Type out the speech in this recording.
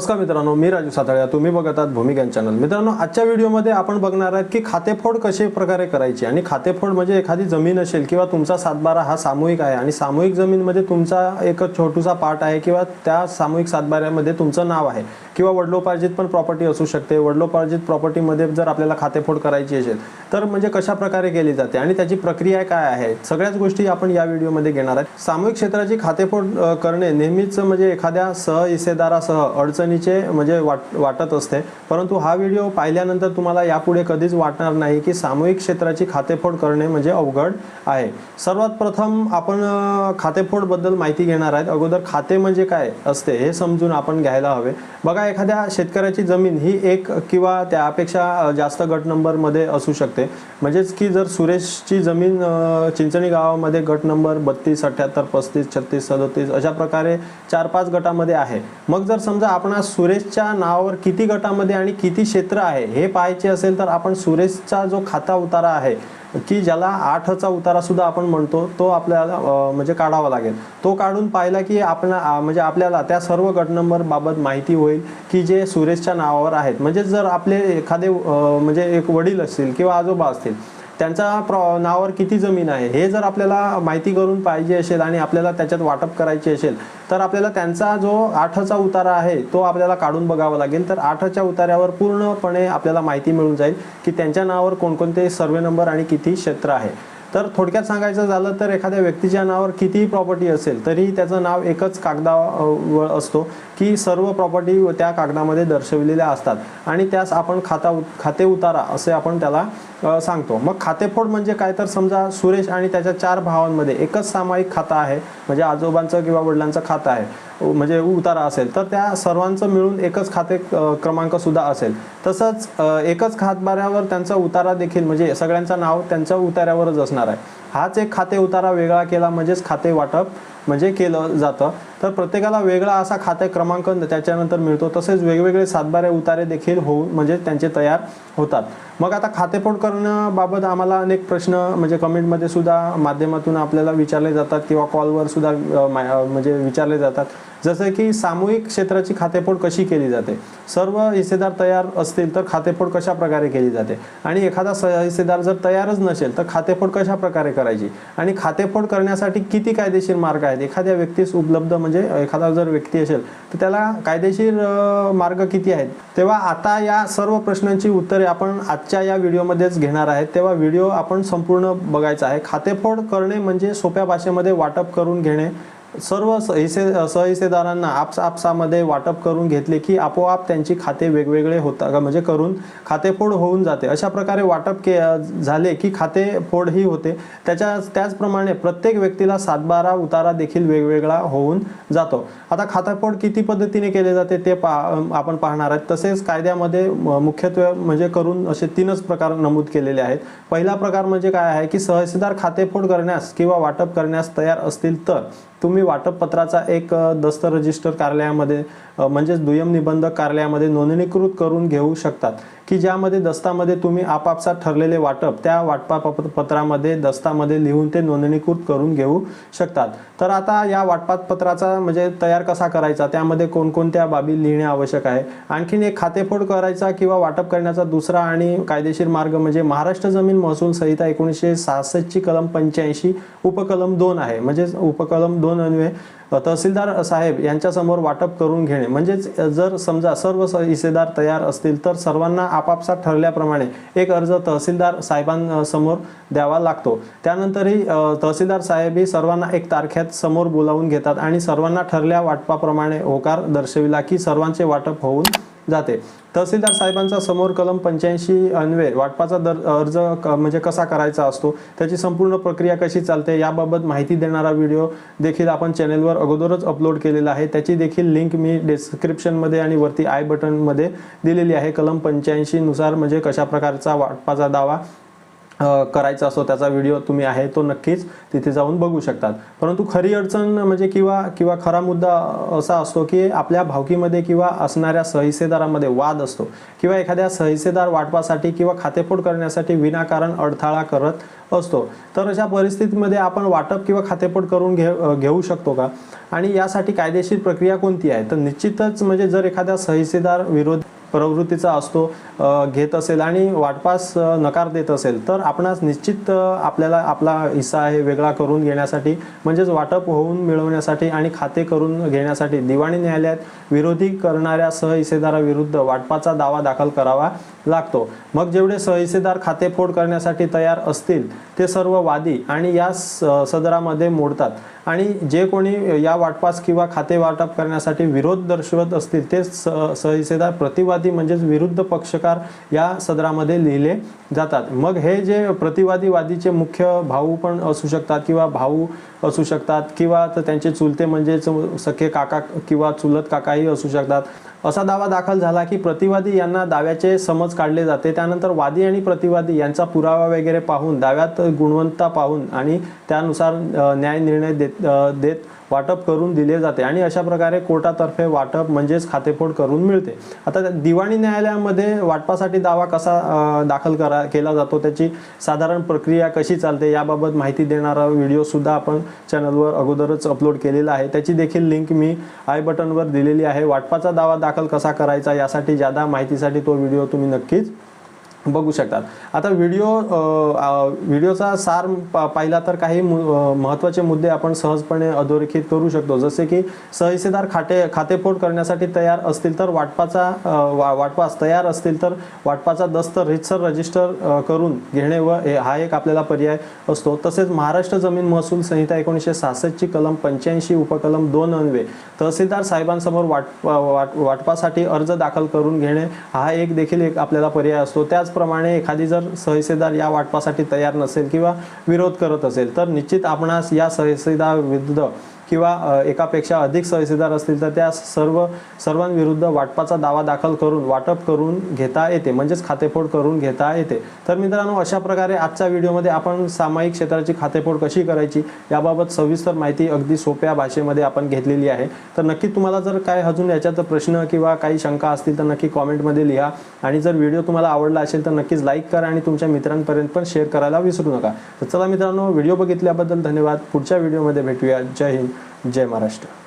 नमस्कार मित्रांनो मी राजू साताळ्या तुम्ही बघत आहात भूमिज्ञान चॅनल. मित्रांनो आजच्या व्हिडिओमध्ये आपण बघणार आहात की खातेफोड कशा प्रकारे करायची आणि खातेफोड म्हणजे एखादी जमीन असेल किंवा तुमचा सातबारा हा सामूहिक आहे आणि सामूहिक जमीनमध्ये तुमचा एक छोटूसा पार्ट आहे किंवा त्या सामूहिक सातबाऱ्यामध्ये तुमचं नाव आहे किंवा वडलोपार्जित पण प्रॉपर्टी असू शकते. वडलोपार्जित प्रॉपर्टीमध्ये जर आपल्याला खातेफोड करायची असेल तर म्हणजे कशा प्रकारे केली जाते आणि त्याची प्रक्रिया काय आहे सगळ्याच गोष्टी आपण या व्हिडिओमध्ये घेणार आहेत. सामूहिक क्षेत्राची खातेफोड करणे नेहमीच म्हणजे एखाद्या सह हिस्सेदारासह अडचणीचे म्हणजे वाट वाटत असते. परंतु हा व्हिडिओ पाहिल्यानंतर तुम्हाला यापुढे कधीच वाटणार नाही की सामूहिक क्षेत्राची खातेफोड करणे म्हणजे अवघड आहे. सर्वात प्रथम आपण खातेफोडबद्दल माहिती घेणार आहेत. अगोदर खाते म्हणजे काय असते हे समजून आपण घ्यायला हवे. बघा एखाद्या शेतकऱ्याची जमीन ही एक किंवा त्यापेक्षा जास्त गट नंबरमध्ये असू शकते. म्हणजेच की जर सुरेशची जमीन चिंचणी गावामध्ये गट नंबर बत्तीस अठ्ठ्याहत्तर पस्तीस छत्तीस सदोतीस अशा प्रकारे चार पाच गटामध्ये आहे. मग जर समजा आपण सुरेशच्या नावावर किती गटामध्ये आणि किती क्षेत्र आहे हे पाहायचे असेल तर आपण सुरेशचा जो खाता उतारा आहे की ज्याला आठचा उतारा सुद्धा आपण म्हणतो तो आपल्याला म्हणजे काढावा लागेल. तो काढून पाहिला की आपण म्हणजे आपल्याला त्या सर्व गट नंबर बाबत माहिती होईल की जे सुरेशच्या नावावर आहेत. म्हणजे जर आपले एखादे म्हणजे एक वडील असतील किंवा आजोबा असतील त्यांच्या प्रॉ नावावर किती जमीन आहे हे जर आपल्याला माहिती करून पाहिजे असेल आणि आपल्याला त्याच्यात वाटप करायची असेल तर आपल्याला त्यांचा जो आठचा उतारा आहे तो आपल्याला काढून बघावा लागेल. तर आठच्या उतार्यावर पूर्णपणे आपल्याला माहिती मिळून जाईल की त्यांच्या नावावर कोणकोणते सर्वे नंबर आणि किती क्षेत्र आहे. तर थोडक्यात सांगायचं झालं तर एखाद्या व्यक्तीच्या नावावर कितीही प्रॉपर्टी असेल तरी त्याचं नाव एकच कागदावर असतो की सर्व प्रॉपर्टी त्या कागदामध्ये दर्शविलेल्या असतात. आणि त्यास आपण खाता खाते उतारा असे आपण त्याला सांगतो. मग खातेफोड म्हणजे काय? तर समजा सुरेश आणि त्याच्या चार भावांमध्ये एकच सामायिक खातं आहे. म्हणजे आजोबांचं किंवा वडिलांचं खातं आहे. उ- म्हणजे उतारा असेल. तर त्या सर्वांचं मिळून एकच खाते क्रमांक सुद्धा असेल. तसंच एकच खातबाऱ्यावर त्यांचा उतारा देखील म्हणजे सगळ्यांचं नाव त्यांच्या उतार्यावरच असणार आहे. हाच एक खाते उतारा वेगळा केला म्हणजेच खाते वाटप म्हणजे केलं जातं. तर प्रत्येकाला वेगळा असा खाते क्रमांक त्याच्यानंतर मिळतो. तसेच वेगवेगळे सातबारे उतारे देखील होऊन म्हणजे त्यांचे तयार होतात. मग आता खातेपोट करण्याबाबत आम्हाला अनेक प्रश्न म्हणजे कमेंटमध्ये सुद्धा माध्यमातून आपल्याला विचारले जातात किंवा कॉलवर सुद्धा मा- म्हणजे विचारले जातात. जसं की सामूहिक क्षेत्राची खातेफोड कशी केली जाते? सर्व हिस्सेदार तयार असतील तर खातेफोड कशा प्रकारे केली जाते? आणि एखादा हिस्सेदार जर तयारच नसेल तर खातेफोड कशा प्रकारे करायची? आणि खातेफोड करण्यासाठी किती कायदेशीर मार्ग आहेत? एखाद्या व्यक्तीस उपलब्ध म्हणजे एखादा जर व्यक्ती असेल तर त्याला कायदेशीर मार्ग किती आहेत? तेव्हा आता या सर्व प्रश्नांची उत्तरे आपण आजच्या या व्हिडिओमध्येच घेणार आहेत. तेव्हा व्हिडिओ आपण संपूर्ण बघायचा आहे. खातेफोड करणे म्हणजे सोप्या भाषेमध्ये वाटप करून घेणे. सर्व स- हिस्से सहहिस्सेदारांना आपसामध्ये वाटप करून घेतले की आपोआप त्यांची खाते वेगवेगळे होता म्हणजे करून खातेफोड होऊन जाते. अशा प्रकारे वाटप के झाले की खातेफोड ही होते. त्याच्या त्याचप्रमाणे प्रत्येक व्यक्तीला सातबारा उतारा देखील वेगवेगळा होऊन जातो. आता खातेफोड किती पद्धतीने केले जाते ते पा आपण पाहणार आहेत. तसेच कायद्यामध्ये म- मुख्यत्वे म्हणजे करून असे तीनच प्रकार नमूद केलेले आहेत. पहिला प्रकार म्हणजे काय आहे की सहसीदार खातेफोड करण्यास किंवा वाटप करण्यास तयार असतील तर तुम्ही वाटप पत्राचा एक दस्त रजिस्टर कार्यालयामध्ये म्हणजेच दुय्यम निबंधक कार्यालयामध्ये नोंदणीकृत करून घेऊ शकतात. की ज्यामध्ये दस्तामध्ये तुम्ही आपापसात ठरलेले वाटप त्या वाटपापत्रामध्ये पत्रामध्ये दस्तामध्ये लिहून ते नोंदणीकृत करून घेऊ शकतात. तर आता या वाटपापत्राचा म्हणजे तयार कसा करायचा? त्यामध्ये कोणकोणत्या बाबी लिहिणे आवश्यक आहे? आणखीन एक खातेफोड करायचा किंवा वाटप करण्याचा दुसरा आणि कायदेशीर मार्ग म्हणजे महाराष्ट्र जमीन महसूल संहिता एकोणीसशे सहासष्टची कलम पंच्याऐंशी उपकलम दोन आहे. म्हणजेच उपकलम दोन अन्वये तहसीलदार साहेब यांच्यासमोर वाटप करून घेणे. म्हणजेच जर समजा सर्व स- हिस्सेदार तयार असतील तर सर्वांना आपापसात ठरल्याप्रमाणे एक अर्ज तहसीलदार साहेबांसमोर द्यावा लागतो. त्यानंतरही तहसीलदार साहेबही सर्वांना एक तारख्यात समोर बोलावून घेतात आणि सर्वांना ठरल्या वाटपाप्रमाणे होकार दर्शविला की सर्वांचे वाटप होऊन जाते. तहसीलदार साहेबांचा समोर कलम पंच्याऐंशी अन्वये वाटपाचा दर अर्ज क- म्हणजे कसा करायचा असतो त्याची संपूर्ण प्रक्रिया कशी चालते याबाबत माहिती देणारा व्हिडिओ देखील आपण चॅनेलवर अगोदरच अपलोड केलेला आहे. त्याची देखील लिंक मी डिस्क्रिप्शनमध्ये आणि वरती आय बटनमध्ये दिलेली आहे. कलम पंच्याऐंशीनुसार म्हणजे कशा प्रकारचा वाटपाचा दावा करायचा असो त्याचा व्हिडिओ तुम्ही आहे तो नक्कीच तिथे जाऊन बघू शकतात. परंतु खरी अडचण म्हणजे किंवा किंवा खरा मुद्दा असा असतो की आपल्या भावकीमध्ये किंवा असणाऱ्या सहिसेदारामध्ये वाद असतो. किंवा एखाद्या सहिसेदार वाटपासाठी किंवा खातेफोड करण्यासाठी विनाकारण अडथळा करत असतो. तर अशा परिस्थितीमध्ये आपण वाटप किंवा खातेफोड करून घे घेऊ शकतो का? आणि यासाठी कायदेशीर प्रक्रिया कोणती आहे? तर निश्चितच म्हणजे जर एखाद्या सहिसेदार विरोध प्रवृत्तीचा असतो घेत असेल आणि वाटपास नकार देत असेल तर आपणास निश्चित आपल्याला आपला हिस्सा आहे वेगळा करून घेण्यासाठी म्हणजेच वाटप होऊन मिळवण्यासाठी आणि खाते करून घेण्यासाठी दिवाणी न्यायालयात विरोधी करणाऱ्या सहहिस्सेदाराविरुद्ध वाटपाचा दावा दाखल करावा लागतो. मग जेवढे सहहिस्सेदार खातेफोड करण्यासाठी तयार असतील ते सर्व वादी आणि या स- सदरामध्ये मोडतात. आणि जे कोणी या वाटपास किंवा खाते वाटप करण्यासाठी विरोध दर्शवत असतील ते स सहहिस्सेदार प्रतिवादी म्हणजेच विरुद्ध पक्षकार या सदरामध्ये लिहिले जातात. मग हे जे प्रतिवादी वादीचे मुख्य भाऊ पण असू शकतात किंवा भाऊ असू शकतात किंवा तर त्यांचे चुलते म्हणजेच सखे काका किंवा चुलत काकाही असू शकतात. असा दावा दाखल झाला की प्रतिवादी यांना दाव्याचे समज काढले जाते. त्यानंतर वादी आणि प्रतिवादी यांचा पुरावा वगैरे पाहून दाव्यात गुणवत्ता पाहून आणि त्यानुसार न्याय निर्णय देत देत वाटप करून दिले जाते आणि अशा प्रकारे कोर्टातर्फे वाटप म्हणजेच खातेफोड करून मिळते. आता दिवाणी न्यायालयामध्ये वाटपासाठी दावा कसा दाखल करा केला जातो त्याची साधारण प्रक्रिया कशी चालते याबाबत माहिती देणारा व्हिडिओ सुद्धा आपण चॅनलवर अगोदरच अपलोड केलेला आहे. त्याची देखील लिंक मी आय बटनवर दिलेली आहे. वाटपाचा दावा दाखल दाखल कसा करायचा यासाठी जादा माहितीसाठी तो व्हिडिओ तुम्ही नक्कीच बघू शकतात. आता व्हिडिओ व्हिडिओचा सार पा- पाहिला तर काही मु- महत्त्वाचे मुद्दे आपण सहजपणे अधोरेखित करू शकतो. जसे की सहहिस्सेदार खाते खातेफोड करण्यासाठी तयार असतील तर वाटपाचा वा- वाटपास तयार असतील तर वाटपाचा दस्त रितसर रजिस्टर करून घेणे व हा एक आपल्याला पर्याय असतो. तसेच महाराष्ट्र जमीन महसूल संहिता एकोणीसशे सहासष्टची कलम पंच्याऐंशी उपकलम दोन अन्वे तहसीलदार साहेबांसमोर वाट वाट वाटपासाठी अर्ज दाखल करून घेणे हा एक देखील एक आपल्याला पर्याय असतो. त्याच त्याचप्रमाणे एखादी जर सहहिस्सेदार या वाटपासाठी तयार नसेल किंवा विरोध करत असेल तर निश्चित आपणास या सहहिस्सेदार विरुद्ध किंवा एकापेक्षा अधिक सहसीदार असतील तर त्या सर्व सर्वांविरुद्ध वाटपाचा दावा दाखल करून वाटप करून घेता येते. म्हणजेच खातेफोड करून घेता येते. तर मित्रांनो अशा प्रकारे आजच्या व्हिडिओमध्ये आपण सामायिक क्षेत्राची खातेफोड कशी करायची याबाबत सविस्तर माहिती अगदी सोप्या भाषेमध्ये आपण घेतलेली आहे. तर नक्की तुम्हाला जर काय अजून याच्यात प्रश्न किंवा काही शंका असतील तर नक्की कॉमेंटमध्ये लिहा. आणि जर व्हिडिओ तुम्हाला आवडला असेल तर नक्कीच लाईक करा आणि तुमच्या मित्रांपर्यंत पण शेअर करायला विसरू नका. तर चला मित्रांनो व्हिडिओ बघितल्याबद्दल धन्यवाद. पुढच्या व्हिडिओमध्ये भेटूया. जय हिंद. जय महाराष्ट्र.